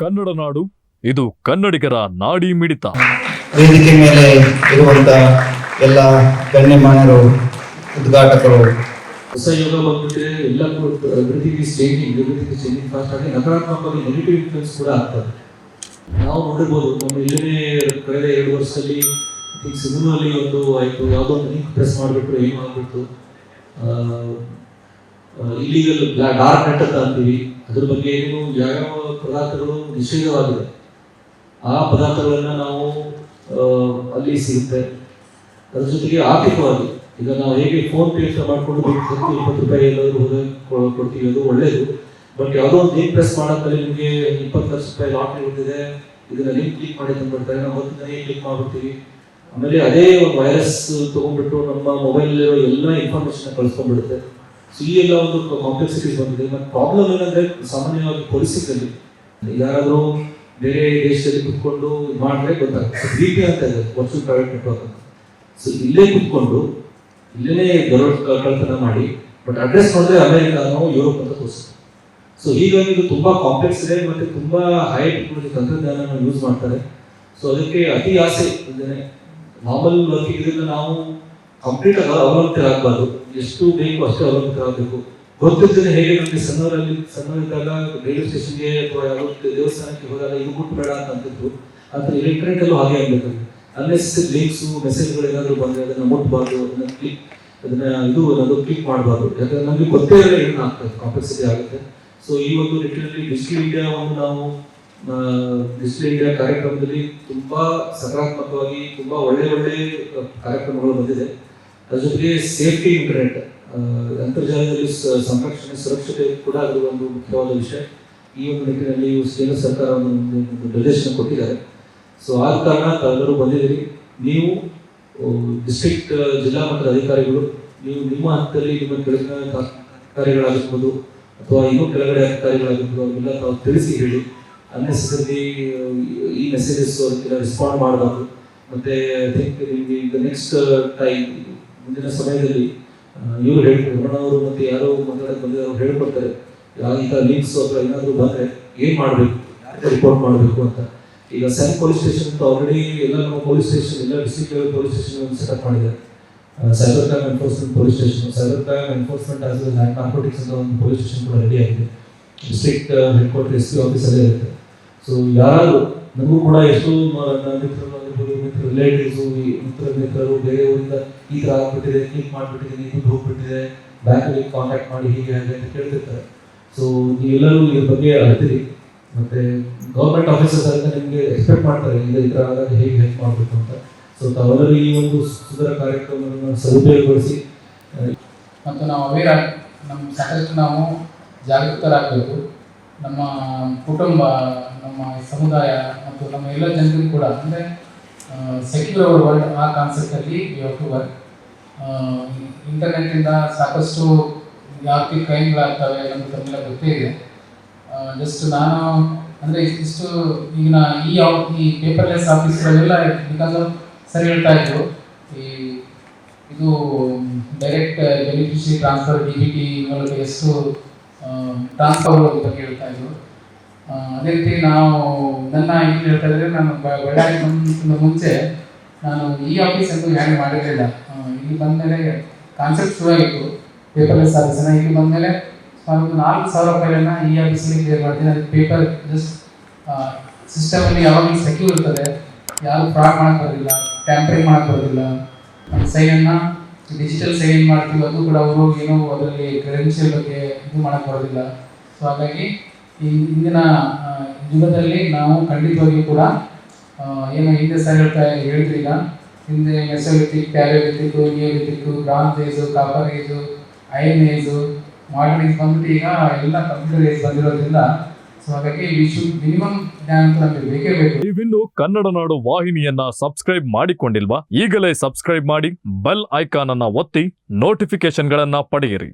ಕನ್ನಡ ನಾಡು ಇದು ಕನ್ನಡಿಗರ ನಾಡಿ ಮಿಡಿತ. ವೇದಿಕೆ ಮೇಲೆ ಇರುವಂತ ಎಲ್ಲ ಗಣ್ಯಮಾನ್ಯರು ಉದ್ಘಾಟಕರು. ಹೊಸ ಯೋಗ ಬಂದ್ಬಿಟ್ರೆ ಎಲ್ಲ everything is changing everything is changing fast ಆಗಿ ನಕಾರಾತ್ಮಕವಾಗಿ ನೆಗೆಟಿವ್ ಇನ್ಫ್ಲುಯೆನ್ಸ್ ಕೂಡ ಆಗ್ತದೆ. ನಾವು ನೋಡಿರ್ಬೋದು ನಮ್ಮ ಇಲ್ಲನೇ ಕಳೆದ ಎರಡು ವರ್ಷದಲ್ಲಿ ಸಿನಿಮಾಲಿ ಒಂದು ಆಯಿತು ಯಾವುದೋ ಒಂದು ಲಿಂಕ್ ಪ್ರೆಸ್ ಮಾಡಿಬಿಟ್ರು ಏನು ಆಗ್ಬಿಟ್ಟು ಇಲ್ಲಿಗಲ್ ಡಾರ್ಕ್ ನೆಟ್ ಅಂತ ಅಂತೀವಿ. ಅದ್ರ ಬಗ್ಗೆ ಏನು ಯಾವ ಪದಾರ್ಥಗಳು ನಿಷೇಧವಾಗಿದೆ. ಆ ಪದಾರ್ಥಗಳನ್ನು ನಾವು ಅಲ್ಲಿ ಸಿಗುತ್ತೆ. ಅದ್ರ ಜೊತೆಗೆ ಆರ್ಥಿಕವಾಗಿ, ಈಗ ನಾವು ಹೇಗೆ ಫೋನ್ ಪೇ ಅಂತ ಮಾಡ್ಕೊಂಡು ಇಪ್ಪತ್ತು ರೂಪಾಯಿ ಎಲ್ಲಾದರೂ ಕೊ- ಕೊಡ್ತೀವಿ, ಅದು ಒಳ್ಳೇದು. ಬಟ್ ಯಾವುದೋ ಒಂದು ಲಿಂಕ್ ಪ್ರೆಸ್ ಮಾಡೋದ್ರಲ್ಲಿ ನಿಮಗೆ ಇಪ್ಪತ್ತು ಲಕ್ಷ ರೂಪಾಯಿ ಲಾಟ್ರಿ ಬಂದಿದೆ ಇದನ್ನ ಲಿಂಕ್ ಕ್ಲಿಕ್ ಮಾಡಿ ತಂದ್ಬಿಡ್ತಾರೆ ನಾವು ಹೊತ್ತಿನ ದಿನ ಕ್ಲಿಕ್ ಮಾಡ್ಬಿಡ್ತೀವಿ? ಆಮೇಲೆ ಅದೇ ಒಂದು ವೈರಸ್ ತಗೊಂಡ್ಬಿಟ್ಟು ನಮ್ಮ ಮೊಬೈಲ್ ಎಲ್ಲ ಇನ್ಫಾರ್ಮೇಶನ್ ಕಳ್ಸ್ಕೊಂಡ್ಬಿಡುತ್ತೆ. ಈ ಎಲ್ಲ ಒಂದು ಕಾಂಪ್ಲೆಕ್ಸಿಟಿ ಬಂದಿದೆ. ಮತ್ತು ಪ್ರಾಬ್ಲಮ್ ಏನಂದ್ರೆ, ಸಾಮಾನ್ಯವಾಗಿ ಪೊಲಿಸಿಕಲ್ಲಿ ಯಾರಾದರೂ ಬೇರೆ ದೇಶದಲ್ಲಿ ಕುತ್ಕೊಂಡು ಮಾಡಿದ್ರೆ ಗೊತ್ತಾಗುತ್ತೆ. ಬಿ ಪಿ ಅಂತ ಇದೆ ವರ್ಚುವಲ್ ಪ್ರೈವೇಟ್ ನೆಟ್ವರ್ಕ್ ಅಂತ. ಸೊ ಇಲ್ಲೇ ಕುತ್ಕೊಂಡು ಇಲ್ಲೇ ದರೋಡ್ ಕಳ್ತನ ಮಾಡಿ ಬಟ್ ಅಡ್ರೆಸ್ ನೋಡಿದ್ರೆ ಅಮೆರಿಕಾನೋ ಯುರೋಪ್ ಅಂತ ತೋರಿಸ್ತೀವಿ ಸೊ ಹೀಗಾಗಿ ಇದು ತುಂಬಾ ಕಾಂಪ್ಲೆಕ್ಸ್ ಇದೆ, ಮತ್ತೆ ತುಂಬಾ ಹೈ ಟೆಕ್ನಾಲಜಿ ತಂತ್ರಜ್ಞಾನ ಯೂಸ್ ಮಾಡ್ತಾರೆ. ಸೊ ಅದಕ್ಕೆ ಅತಿ ಆಸೆ, ಅಂದ್ರೆ ನಾರ್ಮಲ್ ವರ್ಕಿಂಗ್ ಇದರಿಂದ ನಾವು ಕಂಪ್ಲೀಟ್ ಅವಲಂಬಿತರಾಗಬಾರ್ದು. ಎಷ್ಟು ಬೇಕು ಅಷ್ಟೇ ಅವಲಂಬಿತರಾಗಬೇಕು ಗೊತ್ತಿರ್ತದೆ ಹೇಗೆ ನಮಗೆ ಸಣ್ಣವರಲ್ಲಿ, ಸಣ್ಣವರಿದ್ದಾಗ ರೈಲ್ವೆ ಸ್ಟೇಷನ್ಗೆ ಅಥವಾ ಯಾವುದೋ ದೇವಸ್ಥಾನಕ್ಕೆ ಹೋದಾಗ ಇದು ಬಿಟ್ಟು ಬೇಡ ಅಂತ ಅಂತಿದ್ರು. ಆದ್ರೆ ಎಲೆಕ್ಟ್ರಾನಿಕ್ ಅಲ್ಲೂ ಹಾಗೆ ಆಗಬೇಕು ಅನ್ನೆಸರಿ ಲಿಂಕ್ಸ್ ಮೆಸೇಜ್ಗಳು ಏನಾದರೂ ಬಂದರೆ ಅದನ್ನ ಮುಟ್ಬಾರ್ದು, ಅದನ್ನು ಕ್ಲಿಕ್ ಅದನ್ನ ಇದು ಅದು ಕ್ಲಿಕ್ ಮಾಡಬಾರ್ದು. ಯಾಕಂದರೆ ನಮಗೆ ಗೊತ್ತೇ ಇರಲ್ಲ ಏನು ಆಗ್ತದೆ ಕಾಂಪ್ಲೆಕ್ಸಿಟಿ ಆಗುತ್ತೆ. ಸೊ ಈ ಒಂದು ನಿಟ್ಟಿನಲ್ಲಿ ಡಿಜಿಟಲ್ ಒಂದು ನಾವು ಡಿಜಿಟಲ್ ಇಂಡಿಯಾ ಕಾರ್ಯಕ್ರಮದಲ್ಲಿ ತುಂಬಾ ಸಕಾರಾತ್ಮಕವಾಗಿ, ತುಂಬಾ ಒಳ್ಳೆ ಒಳ್ಳೆ ಕಾರ್ಯಕ್ರಮಗಳು ಬಂದಿದೆ. ಅದ್ರ ಜೊತೆಗೆ ಸೇಫ್ಟಿ ಇಂಟರ್ನೆಟ್ ಅಂತರ್ಜಾಲದಲ್ಲಿ ಸಂರಕ್ಷಣೆ, ಸುರಕ್ಷತೆ ಕೂಡ ಅದರ ಒಂದು ಮುಖ್ಯವಾದ ವಿಷಯ. ಈ ಒಂದು ನಿಟ್ಟಿನಲ್ಲಿ ಕೇಂದ್ರ ಸರ್ಕಾರ ಒಂದು ನಿರ್ದೇಶನ ಕೊಟ್ಟಿದ್ದಾರೆ. ಸೊ ಆದ ಕಾರಣ ತಾವೆಲ್ಲರೂ ಬಂದಿದ್ದೀರಿ. ನೀವು ಡಿಸ್ಟ್ರಿಕ್ಟ್ ಜಿಲ್ಲಾ ಮಟ್ಟದ ಅಧಿಕಾರಿಗಳು, ನೀವು ನಿಮ್ಮ ಹಂತದಲ್ಲಿ ನಿಮ್ಮ ಕೆಳಗಿನ ಅಧಿಕಾರಿಗಳಾಗಿರ್ಬೋದು, ಅಥವಾ ಇನ್ನೂ ಕೆಳಗಡೆ ಅಧಿಕಾರಿಗಳಾಗಿರ್ಬೋದು ಅವರೆಲ್ಲ ತಾವು ತಿಳಿಸಿ ಹೇಳಿ ಅನ್ನೆಸರಿ ಈ ಮೆಸೇಜಸ್ ರೆಸ್ಪಾಂಡ್ ಮಾಡಬಾರ್ದು. ಮತ್ತೆ ಐ ಥಿಂಕ್ ನಿಮಗೆ ಈಗ ನೆಕ್ಸ್ಟ್ ಟೈಮ್ ಮುಂದಿನ ಸಮಯದಲ್ಲಿ ಇವರು ಅವರು ಮತ್ತೆ ಯಾರೋ ಮಾತಾಡಕ್ಕೆ ಬಂದಿದ್ದಾರೆ ಹೇಳ್ಕೊಡ್ತಾರೆ. ಇಂಥ ಲಿಂಕ್ಸ್ ಅಥವಾ ಏನಾದರೂ ಬಂದರೆ ಏನು ಮಾಡಬೇಕು? ಯಾರಿಗೆ ರಿಪೋರ್ಟ್ ಮಾಡಬೇಕು ಅಂತ? ಈಗ ಸೈನ್ ಪೊಲೀಸ್ ಸ್ಟೇಷನ್ ಅಂತ ಆಲ್ರೆಡಿ ಎಲ್ಲ ನಮ್ಮ ಪೊಲೀಸ್ ಸ್ಟೇಷನ್ ಎಲ್ಲ district level police station setup ಮಾಡಿದ್ದಾರೆ. Cyber crime enforcement police station cyber crime enforcement as well and narcotics ಅಂತ ಒಂದು ಪೊಲೀಸ್ ಸ್ಟೇಷನ್ ಕೂಡ ರೆಡಿ ಆಗಿದೆ. District headquarter S P ಆಫೀಸಲ್ಲೇ ಇರುತ್ತೆ. ಸೊ ಯಾರು ನಮಗೂ ಕೂಡ ಎಷ್ಟೋ ಮಿತ್ರರು ಆಗಿರ್ಬೋದು ಮಿತ್ರ ರಿಲೇಟಿವ್ಸು ಮಿತ್ರ ಮಿತ್ರರು ಬೇರೆ ಊರಿಂದ ಈ ಥರ ಆಗ್ಬಿಟ್ಟಿದೆ ಕ್ಲಿಕ್ ಮಾಡಿಬಿಟ್ಟಿದ್ದೀನಿ ದುಡ್ಡು ಹೋಗ್ಬಿಟ್ಟಿದೆ ಬ್ಯಾಂಕಲ್ಲಿ ಕಾಂಟ್ಯಾಕ್ಟ್ ಮಾಡಿ ಹೀಗೆ ಹಾಗೆ ಅಂತ ಕೇಳ್ತಿರ್ತಾರೆ. ಸೊ ನೀವೆಲ್ಲರೂ ಇದ್ರ ಬಗ್ಗೆ ಅಳ್ತೀರಿ. ಮತ್ತೆ ಗೌರ್ಮೆಂಟ್ ಆಫೀಸರ್ಸ್ ಅಂತ ನಿಮಗೆ ಎಕ್ಸ್ಪೆಕ್ಟ್ ಮಾಡ್ತಾರೆ ಈಗ ಈ ಥರ ಆದಾಗ ಹೇಗೆ ಹೆಲ್ಪ್ ಮಾಡಬೇಕು ಅಂತ. ಸೊ ತಾವೆಲ್ಲರೂ ಈ ಒಂದು ಸುಧಾರ ಕಾರ್ಯಕ್ರಮವನ್ನು ಸದುಪಯೋಗಪಡಿಸಿ, ಮತ್ತು ನಾವು ಅವೇರ್ ನಮ್ಮ ಸಾಕಷ್ಟು ನಾವು ಜಾಗೃತರಾಗಬೇಕು ನಮ್ಮ ಕುಟುಂಬ, ನಮ್ಮ ಸಮುದಾಯ ಮತ್ತು ನಮ್ಮ ಎಲ್ಲ ಜನರಿಗೂ ಕೂಡ, ಅಂದರೆ ಸೆಕ್ಯೂರ್ ಅವರ್ ವರ್ಲ್ಡ್ ಆ ಕಾನ್ಸೆಪ್ಟಲ್ಲಿ ವಿ ಹ್ಯಾವ್ ಟು ವರ್ಕ್ ಇಂಟರ್ನೆಟ್ಟಿಂದ ಸಾಕಷ್ಟು ಯಾಕೆ ಕ್ರೈಮ್ಗಳಾಗ್ತವೆ ನಮ್ಗೆ ತಮ್ಮೆಲ್ಲ ಗೊತ್ತೇ ಇದೆ. ಜಸ್ಟ್ ನಾನು, ಅಂದರೆ, ಇಷ್ಟು ಈಗಿನ ಈ ಯಾವ- ಈ ಪೇಪರ್ಲೆಸ್ ಆಫೀಸ್ಗಳೆಲ್ಲ ಬಿಕಾಸ್ ಸರಿ ಹೇಳ್ತಾ ಇದ್ರು. ಈ, ಇದು direct beneficiary transfer D B T ಮೂಲಕ ಎಷ್ಟು ಟ್ರಾನ್ಸ್ಫರ್ ಬಗ್ಗೆ ಹೇಳ್ತಾ ಇದ್ರು. ಅದೇ ರೀತಿ ನಾವು ನನ್ನ ಏನು ಹೇಳ್ತಾ ಇದ್ರೆ ನಾನು ಬಳ್ಳಾರಿ ಬಂದ ಮುಂಚೆ ನಾನು ಈ ಆಫೀಸ್ ಅಂತೂ ಹ್ಯಾಂಡ್ ಮಾಡಿರಲಿಲ್ಲ. ಇಲ್ಲಿ ಬಂದಮೇಲೆ ಕಾನ್ಸೆಪ್ಟ್ ಶುರು ಆಯಿತು ಪೇಪರ್ಲೆಸ್ ಆಫೀಸನ್ನ ಇಲ್ಲಿ ಬಂದಮೇಲೆ ಒಂದು ನಾಲ್ಕು ಸಾವಿರ ರೂಪಾಯಿಗಳನ್ನ ಈ ಆಫೀಸಲ್ಲಿ ಕ್ಲಿಯರ್ ಮಾಡ್ತೀನಿ. ಅದು ಪೇಪರ್ ಜಸ್ಟ್ ಸಿಸ್ಟಮಲ್ಲಿ ಯಾವಾಗಲೂ ಸೆಕ್ಯೂರ್ ಇರ್ತದೆ. ಯಾರು ಫ್ರಾಡ್ ಮಾಡಕ್ ಬರೋದಿಲ್ಲ ಟ್ಯಾಂಪರಿಂಗ್ ಮಾಡಕ್ ಬರೋದಿಲ್ಲ ಸೈನನ್ನು ಡಿಜಿಟಲ್ ಸೈನ್ ಮಾಡ್ತೀವಿ. ಅದು ಕೂಡ ಅವರು ಏನೋ ಅದರಲ್ಲಿ ಕ್ರೆಡೆನ್ಷಿಯಲ್ ಬಗ್ಗೆ ಇದು ಮಾಡಕ್ ಬರೋದಿಲ್ಲ ಸೊ ಹಾಗಾಗಿ ಈ ಇಂದಿನ ಯುಗದಲ್ಲಿ ನಾವು ಖಂಡಿತವಾಗಿ ಕೂಡ ಏನು ಹಿಂದೆ ಸರ್ ಹೇಳ್ತಾ ಹೇಳ್ತಿಲ್ಲ. ಹಿಂದೆ mesolithic palaeolithic neolithic bronze age copper age iron age modern age ಬಂದ್ಬಿಟ್ಟು ಈಗ ಎಲ್ಲ ಕಂಪ್ಯೂಟರ್ ಏಜ್ ಬಂದಿರೋದ್ರಿಂದ ನೀವಿನ್ನು ಕನ್ನಡ ನಾಡು ವಾಹಿನಿಯನ್ನ ಸಬ್ಸ್ಕ್ರೈಬ್ ಮಾಡಿಕೊಂಡಿಲ್ವಾ? ಈಗಲೇ ಸಬ್ಸ್ಕ್ರೈಬ್ ಮಾಡಿ ಬೆಲ್ ಐಕಾನ್ ಅನ್ನ ಒತ್ತಿ ನೋಟಿಫಿಕೇಶನ್ಗಳನ್ನ ಪಡೆಯಿರಿ.